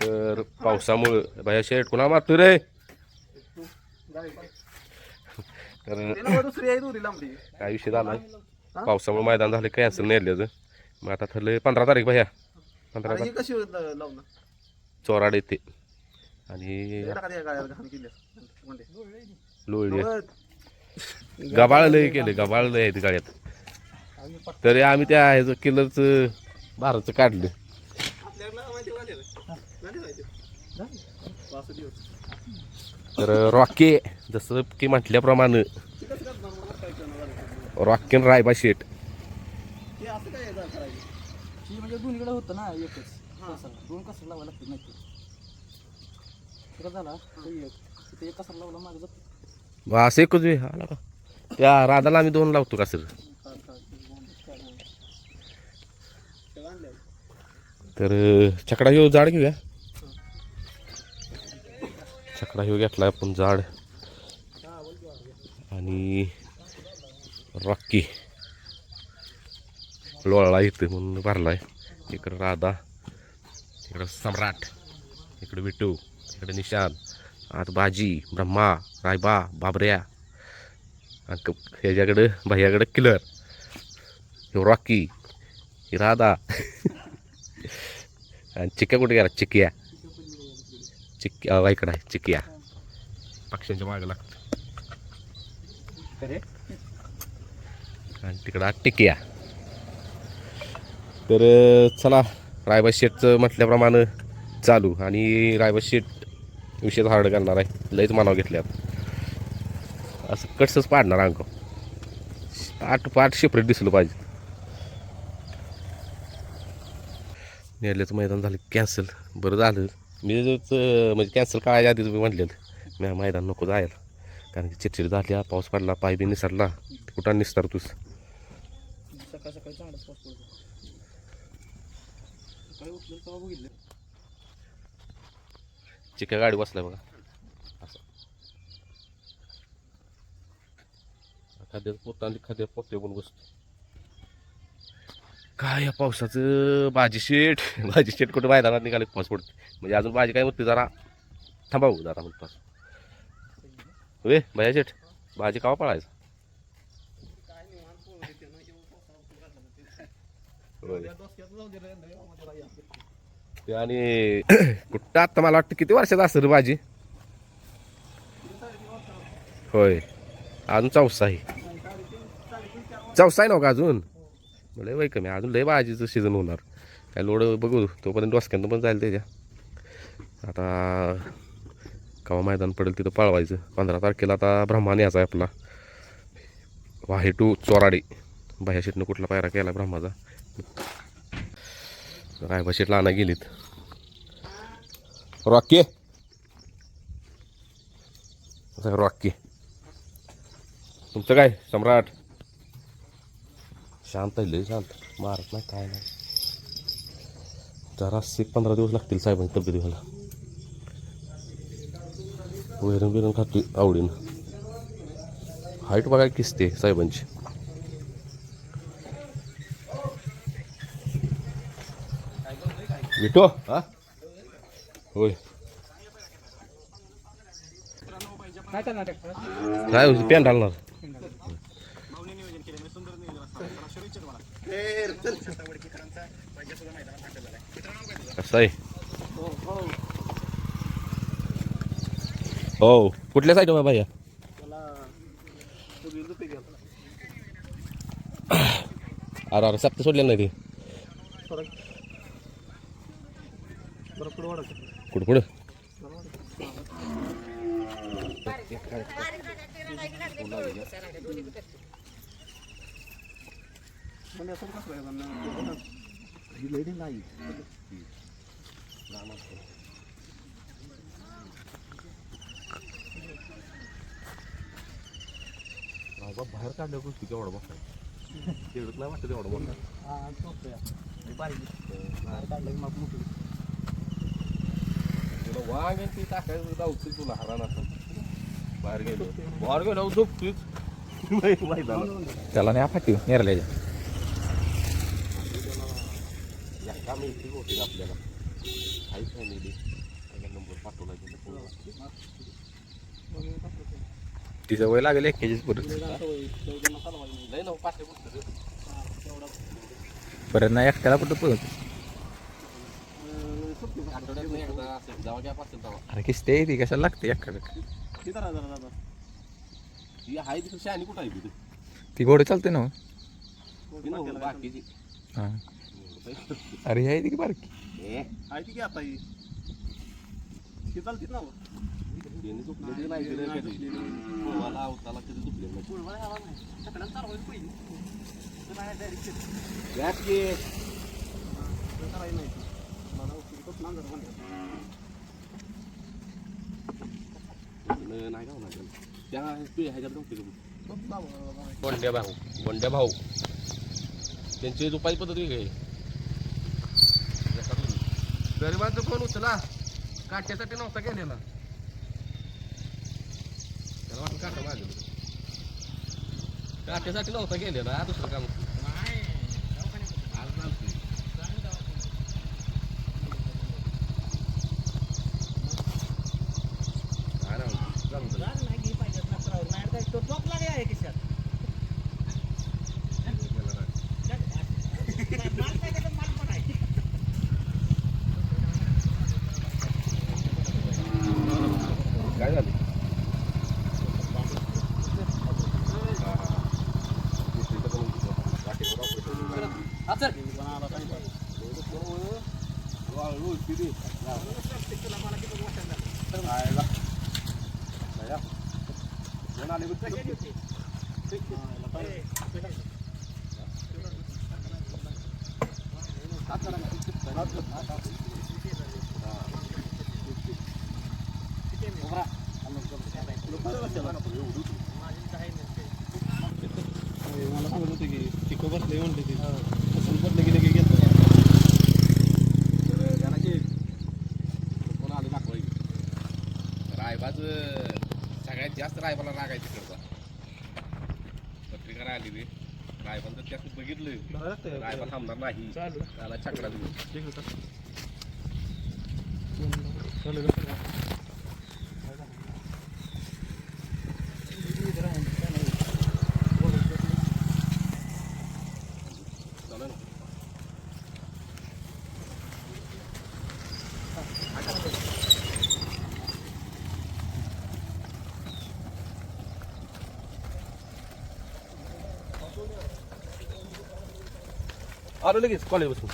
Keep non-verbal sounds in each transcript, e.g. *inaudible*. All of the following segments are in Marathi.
तर पावसामुळं बाया शेट कुणा मारतो रे? लांबली काय विषय झाला? पावसामुळे मैदान झालं कॅन्सल नेल्याचं मग आता ठरलं पंधरा तारीख भैया. पंधरा तारीख. कशी चोराड येते. आणि म्हणजे लोळी. गबाळ लय केलं गबाळ लय आहेत गाड्यात तरी आम्ही त्या ह्याचं किलरचं भारतचं काढलं आपल्याला माहिती वाले नाही माहिती वासू दिवस तर रॉके जसं की म्हटल्याप्रमाणे रॉकेन रायबा शेट ते असं म्हणजे दोन्हीकडे होतं ना एकच दोन नाही झाला एक एक लावला मागे जातो असं एकच वे आला का त्या राधाला आम्ही दोन लावतो का सर? तर छकडा घेऊ जाड घेऊया. छकडा हे घेतला आपण जाड. आणि रॉकी. लोळला इथं म्हणून भरलाय. इकडं राधा इकडं सम्राट इकडं विटू इकडं निशान आत बाजी ब्रह्मा रायबा बाबऱ्या. ह्याच्याकडं भैयाकडं किलर हे रॉकी ही राधा. *laughs* आणि चिक्या कुठे गेला? चिक्या. चिक्या अहो, इकडं आहे चिक्या. पक्ष्यांच्या मागं लागतं. आणि तिकडं टिकिया. तर चला रायबा शेटचं म्हटल्याप्रमाणे चालू. आणि रायबा शेट विषय हार्ड करणार आहे. लयच मानाव घेतल्यात. असं कटसच पाडणार अंक पाठ पाठ शेपरेट दिसलं पाहिजे. नेरल्याचं मैदान झालं कॅन्सल बरं झालं. मी म्हणजे कॅन्सल करायच्या आधी तुम्ही म्हटलेलं मी मैदान नको जायला. कारण की चिडचिड झाली पाऊस पडला पाय बी निसरला. कुठं निसतर तूच? सकाळ सकाळी चांगलाच पाऊस पडतो. सकाळी उठलं तेव्हा बघितलं. चिक्या गाडी बसलाय बघा. असं. खाद्याचं पोत आणि खाद्या पोते पण बसतो काय या पावसाचं? भाजी शेट *laughs* भाजी शेट कुठं मैदानात निघाले पाऊस पडते म्हणजे अजून भाजी काय म्हणते जरा. थांबावू जरा म्हणतो पाऊस. वे भया शेट भाजी कावा पळायचा? आणि *coughs* कुठं आता मला वाटतं किती वर्षाचा असेल रे भाजी? होय. अजून चौसा आहे. चौसा आहे ना हो का अजून? लय वय कमी. अजून लय भाजीचं सीझन होणार. काय लोड बघू तोपर्यंत डोसक्यानं पण जाईल त्याच्या. आता कवा मैदान पडेल तिथं पळवायचं. पंधरा तारखेला आता ब्रह्माने याचा आहे आपला. वाहे टू चोराडी. बाह्या शेटनं कुठला पायरा केला ब्रह्माचा? रायबा शेटला आणा गेलीत. रॉकी. रॉकी. तुमचं काय? सम्राट. शांत आहे लय शांत. मारत नाही काय नाही. जरा एक पंधरा दिवस लागतील साहेबांची तब्येती व्हायला वैरण बिरण खातोय आवडीनं. हाईट बघायला किसते साहेबांची. विटो हा? होय. काय पॅन घालणार? कसं आहे हो कुठल्या साईड भैया? त्याला अरे अरे सप्त सोडलेलं नाही ते. फरक बरं वाढत कुठं म्हणजे असं कसं नाही बाहेर काढल्या गोष्टी केवढा बघा तेवढं नाही वाटतं तेवढं बघा सोपं बारीक काढलं की मग मोठं तुला वाघ ते टाकायचं जाऊच तुला असं बाहेर गेलो. बाहेर गेलो झोपतोच त्याला नाही फाटी होती आपल्याला. हाय फॅमिली नंबर पाठवला तिचं वय लागेल एक्केचाळीस परत नाही ना परत नाही एकट्याला कुठं पळत आठवड्यात नाही एकदा असेल जेव्हा गॅप असेल तेव्हा अरे ती कशाला लागते एखादं किती ही आहे शहाणी कुठं आहे तिथे ती घोडे चालते ना हो. ती बाकीची हा अरे ही आहे ती की बारकी ए, आहे ती की आता ही? ती ना त्यांनी झोपलेली नाही कधी. पोवाला, अवताला कधी झोपलेली नाही. घे. न- नाही. का होणार त्याला. त्या ते ह्याच्यात नव्हते का? बघ. गोंड्या भाऊ. गोंड्या भाऊ. त्यांची दुपारी पद्धत वेगळी आहे. गरिबांचा फोन उचला. काट्यासाठी नव्हता गेलेला. त्याला वाटलं काटा माझ्या काट्यासाठी नव्हता गेलेला दुसरं काम. आज आहे किशात मला सांगत होते की तिकं बसले म्हणते ती असं बसले की लगे घेतो कोण आलं दाखवायचं रायबाच सगळ्यात जास्त रायबाला रागायची करता पत्रिका आली रे तर त्यात बघितलं रायबा थांबणार नाही. त्याला चकडा देऊ. आलो लगेच कॉलेज बसून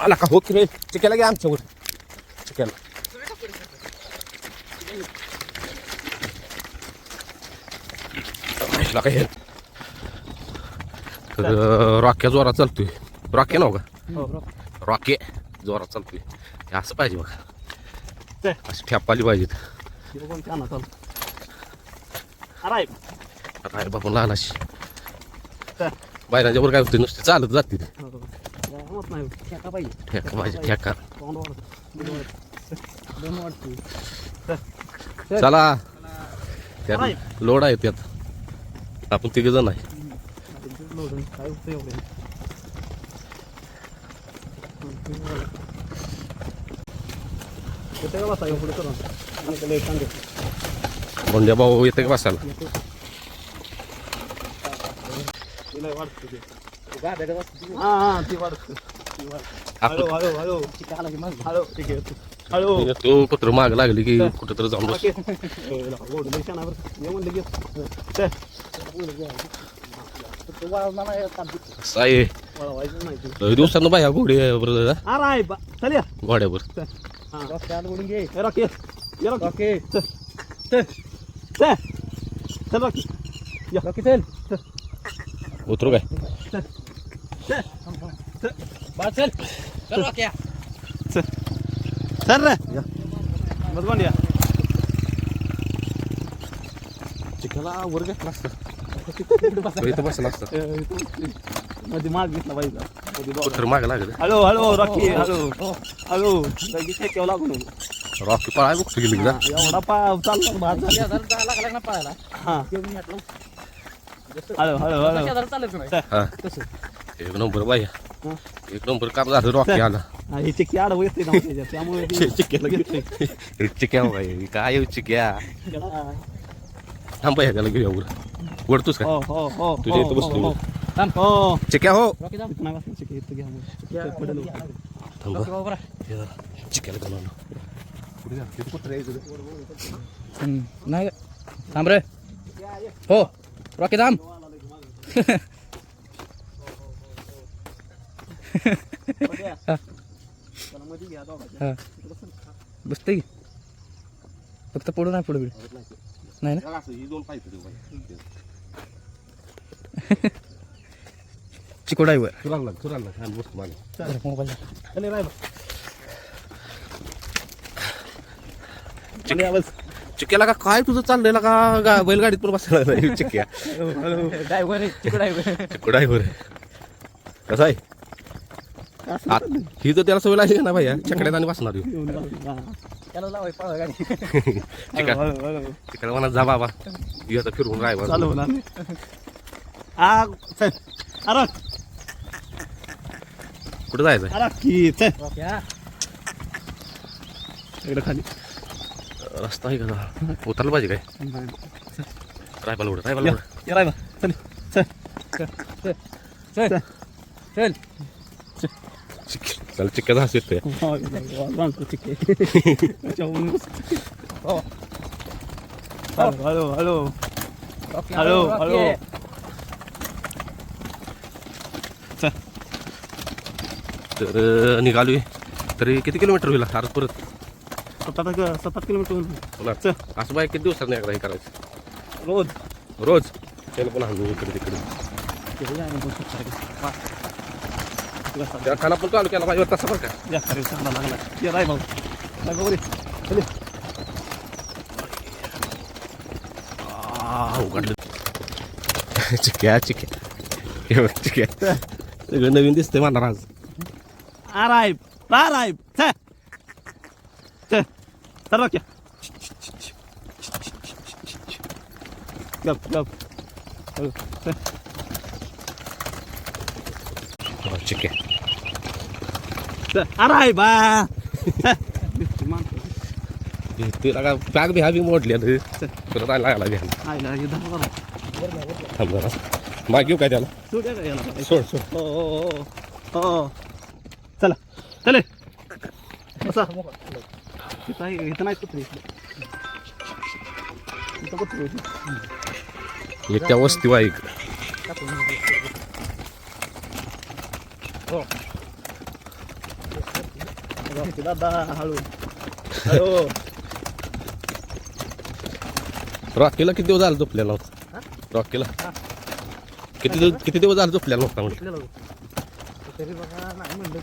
आला का हो की रे चिक्याला घ्या आमच्यावर चिक्याला काय हे? तर रॉक्या जोरात चालतोय रॉक्या नाव का रॉके जोरात चालतोय हे असं पाहिजे बघा अशी ठ्याप आली पाहिजेत आता आहे बापून लहान अशी बायरांच्या वर काय होते नुसते चालत जाते ते. होत नाही. ठेका पाहिजे. ठेका पाहिजे ठेका तोंड वाढत दोन वाटते चला. त्यात लोड आहे त्यात. आपण तिघ जण आहे. काय एवढं येते का बसा? पुढे करून. आणि त्याला एक सांगते गोंड्या भाऊ येते का बसायला? तिला वाढतं ते. हा हा ती वाढतं. ती वाढतं. हळू आपण हळू हळू. हळू ठीक आहे हळू. तो कुत्र माग लागली की कुठं तर जाऊन बस. *laughs* चल. असं आहे. लय दिवसानं बाया घोड्यावर अरे आहे बा चल या. घोड्यावर. Rocky Rocky. चल चल. चल. चल रॉकी. चल. उतरू काय? चल. चल. बा चल चल रॉकी चल चल रे कोण या चिकला वर घेतला असता इथं. बसला असता मध्ये माग घेतला पाहिजे माग लागलं. Hello hello Rocky hello. Hello. लगेच लागून. रॉकी पळाय बघतो गेली का एवढा पाव चालला भात झाला. हा. हॅलो हॅलो हॅलो हा. एक नंबर हा. एक नंबर काम झालं रॉकी आला हा, हे चिक्की आडवं येते ना त्याच्यात त्यामुळे *laughs* ते चिक्क्याला येतंय. हे चिक्या हो काय येऊ चिक्या थांब बाई, त्याला घेऊया वर वडतोस का? हो हो हो तुझ्या इथं हो, बसलो. हो. हो. थांब. हो चिक्या हो इथं नाही बसणार चिक्की इथं घ्या मग. चिक्की पडेल वर. थांब बरं. हे चिक्याला. हम्म, नाही थांब रे. हो. रॉकी थांब त्याला मध्ये घ्या दोघांच्या. हा बसते की फक्त पडू नाही बिडू. नाही ना जरा असं, दोन पाहिजे ते बाई. चिको ड्रायव्हर चुरायला लाग, चुरायला लाग. आणि बसतो मागे. मोबाईल बस. चिक्याला का काय तुझं चाललंय? का गा बैलगाडीत पण बसायला लागलाय चिक्या ड्रायव्हर आहे चिको ड्रायव्हर चिक्कू ड्रायव्हर कसं आहे? आत- ही तर त्याला सवय लागली ना भैया? चकड्यात आणि बसणार ह्यो. हा. त्याला लावाय गाडी. *laughs* तिकडे म्हणा जा बाबा. ये आता फिरून राहायला चालू होणार. अरे कुठं जायचं अरे की हा. इकडे खाली. रस्ता आहे का? उतरलं पाहिजे काय रायबाला उडत रायबाला या, उडत या राय बा. चल चल चल चल चल चिक्क्याचा हस येतोय हो. हो. Rocky hello, Rocky. हॅलो. तर निघालोय तरी किती किलोमीटर होईल आज परत सात आठ सात आठ किलोमीटर होईल. चल. असं बाय किती दिवसात एकदा हे करायचं? रोज. रोज? त्याला पुन्हा हलू इकडे तिकडे. खाना पण चालू केला पाहिजे तसं बरं का? या, अरे, चांगला लागला. ये राय भाऊ. उघडलं. चिक्या चिक्या. चिक्या. सगळं नवीन दिसतंय मला आज. आ राय. रा राय. चल चल चल रोक्या गप गप हळू, चल. हो, चिक्या चल. आ राय बा. तुला बॅग बी हा बी मोडली तुला काय लागायला घ्या. थांब जरा माग घेऊ काय त्याला सोड? सोड चला चले इथं आहे- इथं नाही कुत्री. इथं कुत्री होती. एक त्या वस्ती वाईक रॉकी दादा हळू. हळू. रॉकीला किती दिवस झालं झोपलेला होता? रॉकीला किती दिवस किती दिवस झालं झोपलेला होता म्हटलं तरी बघा नाही म्हणलं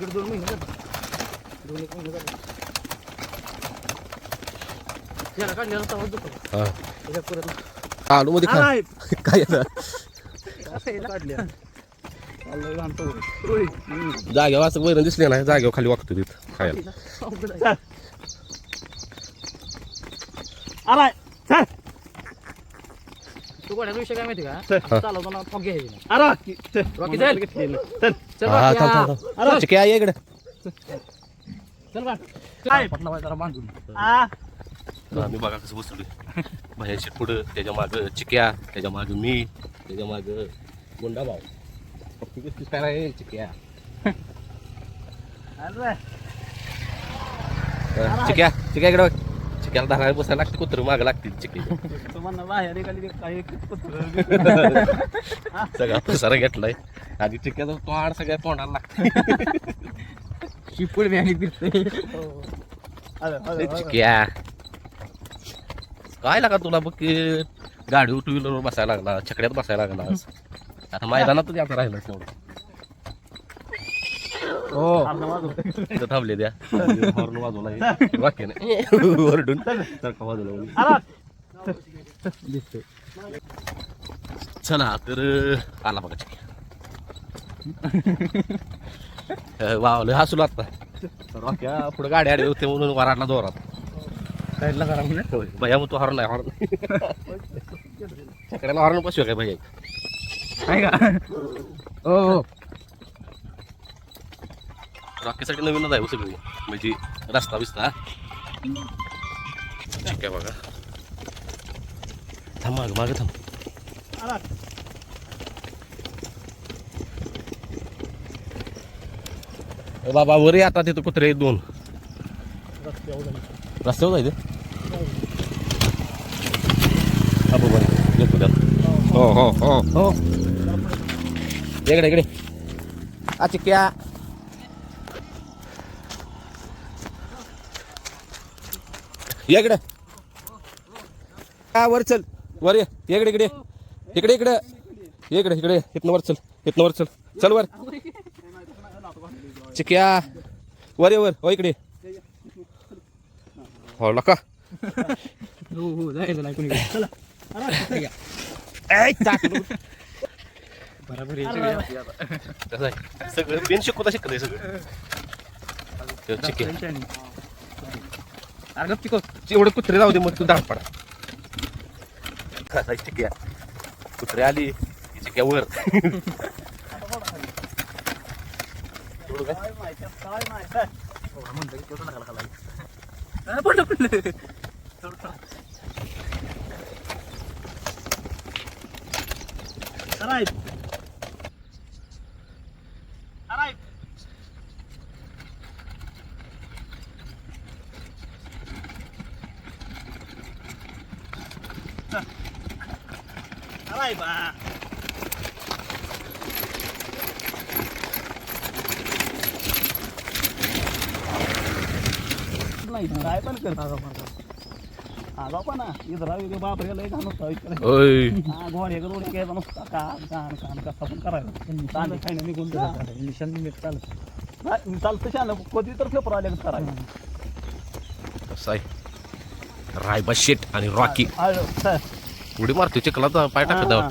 तू दोन महिने. दोन एक महिने. याला काढलेला तवा दुखत हा त्याच्या परत आलू मध्ये खा. काय? काढल्या. हम्म. जागेवर असं वैरण दिसले नाही जागेवर खाली वागतो तिथं खायला चल. आलाय चल तू गोड्याचा विषय काय माहिती का चल. चालवताना फॉग घ्यायची नाही. अरे की- चल. रॉकी चल. चल चल हा रॉकी, थांब हा. थांब थांब चिक्या ये इकडे चल बा. काय? पटला बाई जरा बांधून आ. आम्ही बघा कसं बसलोय भयाशी पुढं त्याच्या मागं चिक्या त्याच्या मागं मी त्याच्या मागं गुंडा भाऊ फक्त काय रे चिक्या. चिक्या चिक्या इकडे. चिक्याला धारायला बसायला लागते कुत्र मागं लागते चिक्की. सगळा पसारा घेतलाय आणि चिक्याचा तोंड सगळ्या तोंडाला लागते शिपूड बी आणि. चिक्या काय लागा तुला बघ की गाडी टू व्हीलरवर बसायला लागला छकड्यात बसायला लागला आता मैदानात आता राहिलं तेवढं. हो. तिथं थांबले द्या. *laughs* हॉर्न वाजवला *laughs* ओरडून. चला. तर आला बघा *laughs* वावलं हसूला आता रॉक्या पुढे गाडी आडी होते म्हणून वराडला जोरात. साईडला करा भैया मग तू हॉर्न नाही हॉर्न. छकड्याला हॉर्न बसू काय भैया. आहे का? हो हो. रॉकीसाठी नवीनच आहे हो सगळी. म्हणजे रस्ता बिस्ता. ठीक आहे बघा. थांब माग माग थांब. बाबा वर आता तिथं कुत्रे दोन. रस्त्यावर जायचं? हा बरोबर येतो त्यात हो हो हो. हो. इकडे इकडे. आ चिक्क्या या इकडे. हा वर चल. वर ये. ये इकडे इकडे. इकडे इकडे. इकडे इकडे. इथनं वर चल. इथनं वर चल. चल वर. चिक्या. वर ये वर. हो इकडे. हो लका बराबर बरोबर आहे? सगळं पेन शिकवता शिकत आहे सगळं ते चिक्या अगं पिको एवढे कुत्रे जाऊ दे मग तू दाड पडा कसा चिक्या कुत्रे आली की चिक्या वर एवढं काय? नाही काय पण करता आगा पण इधरा वेगळे बापरे लय घाण होता इकडे ओय. हा घोडे करून घ्यायचा नुसता कान कान कान कसा पण करायला. तांदे खायला निघून जायचं. निशान मीठ चालत नाही चालतं छान कधी तर पेपर आले करायला. कसं आहे? रायबा शेट आणि रॉकी. उडी मारतो चिखलाचा पाय टाकत बा.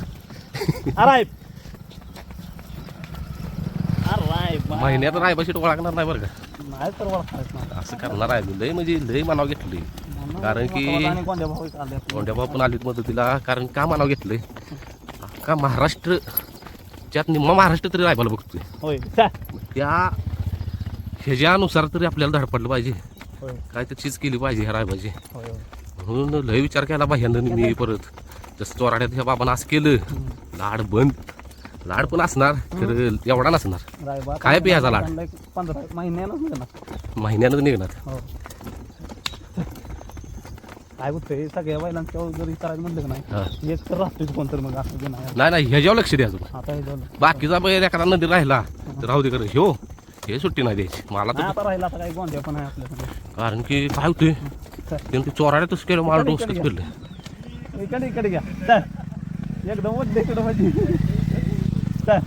महिन्यात रायबा शेट ओळखणार नाही बरं का? नाही तर ओळखायचं नाही. असं करणार आहे. लय म्हणजे लय मानाव घेतली कारण की- कोणत्या भाऊ पण आलीत मदतीला. कारण का मानाव घेतलंय. का महाराष्ट्र ज्यात निम्मा महाराष्ट्र तरी रायबाला बघतोय. त्या ह्याच्यानुसार तरी आपल्याला धडपडलं पाहिजे. काय तर चीज केली पाहिजे ह्या होय. म्हणून लय विचार केला बाह्यांनी मी परत. जसं चोराड्यात ह्या बाबानं असं केलं लाड बंद. लाड पण असणार तर एवढा नसणार. काय पियाचा लाड? महिन्यानं निघणार. हो काय होतंय सगळ्या बैलांच्या जरी करायचं म्हणलं का हा. नाही एक तर राहतोच कोण तर मग असं नाही. नाही नाही ह्याच्यावर लक्ष द्यायचं आता हे झालं. बाकीचा बैल एखादा नदी राहिला तर राहू दे कर ह्यो हे सुट्टी नाही द्यायची. मला नाही तर आता राहिला आता काही गोंध्या पण आहे आपल्याकडे. कारण की काय होतंय? त्यानं ते चोराड्यातच केलं मला डोसकच फिरलं. इकडे इकडे घ्या. चल. एकदम वड्डे इकडे म्हणजे चल.